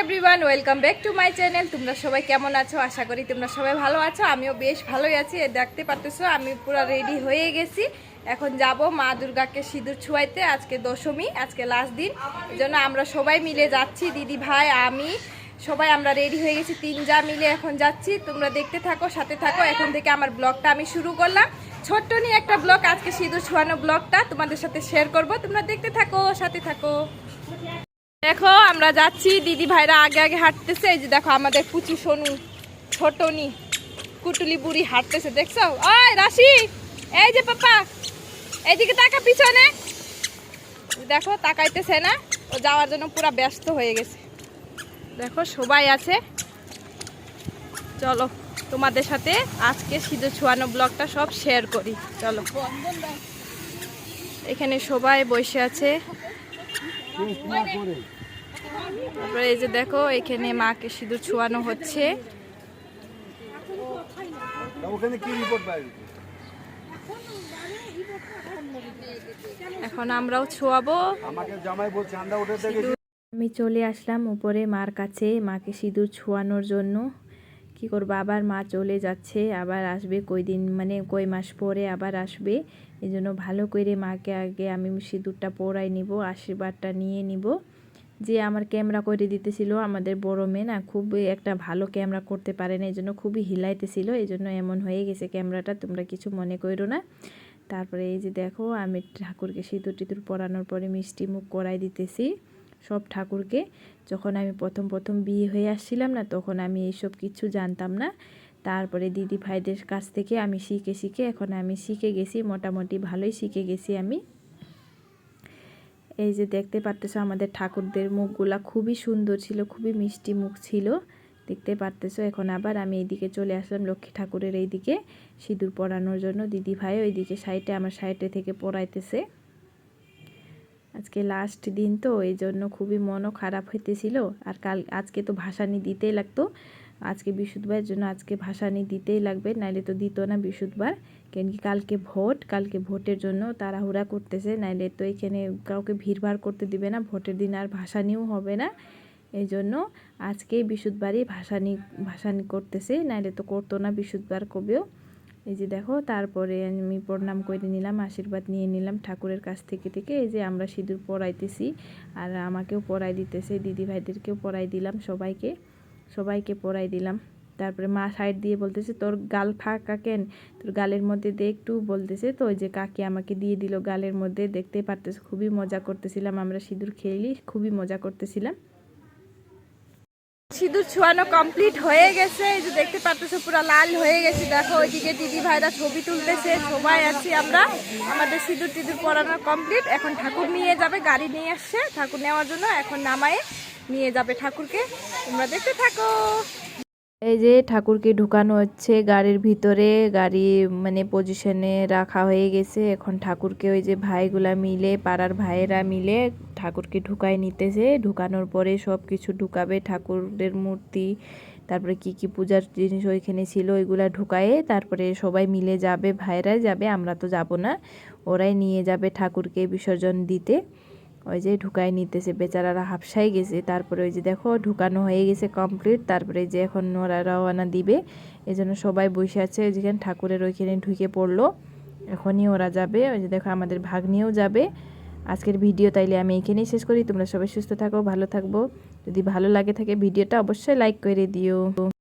Everyone welcome back to my channel তোমরা সবাই কেমন আছো? আশা করি তোমরা সবাই ভালো আছো। আমিও বেশ ভালোই আছি। দেখতে পারতেছো, আমি পুরো রেডি হয়ে গেছি। এখন যাব মা দুর্গাকে সিঁদুর ছুয়াইতে, আজকে দশমী, আজকে লাস্ট দিন। জন্য আমরা সবাই মিলে যাচ্ছি, দিদি ভাই, আমি। সবাই আমরা রেডি হয়ে গেছি, তিন যা মিলে এখন যাচ্ছি। তোমরা দেখতে থাকো, সাথে থাকো। এখন থেকে আমার ব্লগটা আমি শুরু করলাম। ছোট্ট নিয়ে একটা ব্লগ, আজকে সিঁদুর ছোয়ানো ব্লগটা তোমাদের সাথে শেয়ার করব। তোমরা দেখতে থাকো, সাথে থাকো। দেখো আমরা যাচ্ছি। দিদি ভাইরা আগে আগে হাঁটতেছে। এই যে দেখো আমাদের পুচু সোনু ছোটনি কুটুলি বুড়ি হাঁটতেছে দেখছ? ওই রাশি! এই যে পাপা এইদিকে তাকা পিছনে। দেখো তাকাইতেছে না। ও যাওয়ার জন্য পুরো ব্যস্ত হয়ে গেছে। দেখো সবাই আছে। চলো তোমাদের সাথে আজকে সিধু ছোয়ানো ব্লগটা সব শেয়ার করি। চলো। এখানে সবাই বসে আছে। তারপরে এই যে দেখো এখানে মাকে সিঁদুর ছোয়ানো হচ্ছে। তা ওখানে কি রিপোর্ট বাইরে এখন আমরাও ছোয়াবো। আমাকে জামাই বলছে আন্দা উঠে আমি চলে আসলাম উপরে মার কাছে মাকে সিঁদুর ছোঁয়ানোর জন্য। কি করব? আবার মা চলে যাচ্ছে আবার আসবে কই দিন মানে কই মাস পরে আবার আসবে। এই জন্য ভালো করে মাকে আগে আমি সিঁদুরটা পরাই নিব, আশীর্বাদটা নিয়ে নিব। যে আমার ক্যামেরা করে দিতেছিল আমাদের বড় মেয়ে না, খুবই একটা ভালো ক্যামেরা করতে পারে না এই জন্য খুবই হিলাইতেছিল এই জন্য এমন হয়ে গেছে ক্যামেরাটা, তোমরা কিছু মনে করো না। তারপরে এই যে দেখো, আমি ঠাকুরকে সিঁদুর টিঁদুর পরানোর পরে মিষ্টি মুখ করাই দিতেছি সব ঠাকুরকে। যখন আমি প্রথম প্রথম বিয়ে হয়ে আসছিলাম না, তখন আমি এইসব কিছু জানতাম না। তারপরে দিদি ভাইদের কাছ থেকে আমি শিখে শিখে এখন আমি শিখে গেছি, মোটামুটি ভালোই শিখে গেছি আমি। এই যে দেখতে পারতেছো আমাদের ঠাকুরদের মুখগুলা খুবই সুন্দর ছিল, খুবই মিষ্টি মুখ ছিল। দেখতে পারতেছো এখন আবার আমি এইদিকে চলে আসলাম লক্ষ্মী ঠাকুরের এইদিকে সিঁদুর পরানোর জন্য। দিদি ভাই ওইদিকে সাইডে, আমার সাইডে থেকে পরাইতেছে। আজকে লাস্ট দিন তো এই জন্য খুবই মনও খারাপ হইতেছিল। আর কাল, আজকে তো ভাসানি দিতেই লাগতো। আজকে বৃহস্পতিবার জন্য আজকে ভাসানি দিতেই লাগবে, নাইলে তো দিত না বৃহস্পতিবার। কেন কি কালকে ভোট, কালকে ভোটের জন্য তাড়াহুড়া করতেছে, নাইলে তো এখানে কাউকে ভিড়ভাড় করতে দিবে না, ভোটের দিন আর ভাসানিও হবে না। এই জন্য আজকেই বৃহস্পতিবারই ভাসানি ভাসানি করতেছে, নাইলে তো করতো না বৃহস্পতিবার কবেও। এই যে দেখো, তারপরে আমি প্রণাম করে নিলাম, আশীর্বাদ নিয়ে নিলাম ঠাকুরের কাছ থেকে থেকে এই যে আমরা সিঁদুর পরাইতেছি। আর আমাকেও পরাই দিতেছে দিদি ভাইদেরকেও পরাই দিলাম সবাইকে। সবাইকে পরাই দিলাম। তারপরে মা সাইড দিয়ে বলতেছে, তোর গাল ফাঁকা কেন? তোর গালের মধ্যে দে একটু। বলতেছে, তো ওই যে কাকি আমাকে দিয়ে দিল গালের মধ্যে দেখতে পারতেছে, খুবই মজা করতেছিলাম আমরা সিঁদুর খেলি খুবই মজা করতেছিলাম। সিঁদুর ছোয়ানো কমপ্লিট হয়ে গেছে, এই যে দেখতে পারতেছো পুরো লাল হয়ে গেছে। দেখো, ওইদিকে দিদি ভাইরা ছবি তুলতেছে, সবাই আছি আমরা। আমাদের সিঁদুর টিঁদুর পরানো কমপ্লিট। এখন ঠাকুর নিয়ে যাবে, গাড়ি নিয়ে আসছে। ঠাকুর নেওয়ার জন্য এখন নামায়ে। নিয়ে যাবে ঠাকুরকে। তোমরা দেখতে থাকো। এই যে ঠাকুরকে ঢুকানো হচ্ছে গাড়ির ভিতরে, গাড়ি মানে পজিশনে রাখা হয়ে গেছে। এখন ঠাকুরকে ওই যে ভাইগুলা মিলে, পাড়ার ভাইয়েরা মিলে ঠাকুরকে ঢুকায় নিতেছে। ঢুকানোর পরে সব কিছু ঢুকাবে, ঠাকুরের মূর্তি, তারপরে কি কি পূজার জিনিস ওইখানে ছিল ওইগুলা ঢুকায়ে তারপরে সবাই মিলে যাবে ভাইরাই যাবে, আমরা তো যাব না। ওরাই নিয়ে যাবে ঠাকুরকে বিসর্জন দিতে। ওই যে ঢুকাই নিতেছে, বেচারারা হাফসাই গেছে। তারপরে ওই যে দেখো, ঢুকানো হয়ে গেছে কমপ্লিট তারপরে যে এখন ওরা রওনা দিবে। এই জন্য সবাই বসে আছে। যেখানে ঠাকুরের ওইখানে ঢুকে পড়ল। এখনই ওরা যাবে। ওই যে দেখো, আমাদের ভাগ্নিও যাবে। আজকের ভিডিও তাইলে আমি এখানেই শেষ করি। তোমরা সবাই সুস্থ থাকো, ভালো থাকব। যদি ভালো লাগে থাকে ভিডিওটা অবশ্যই লাইক করে দিও।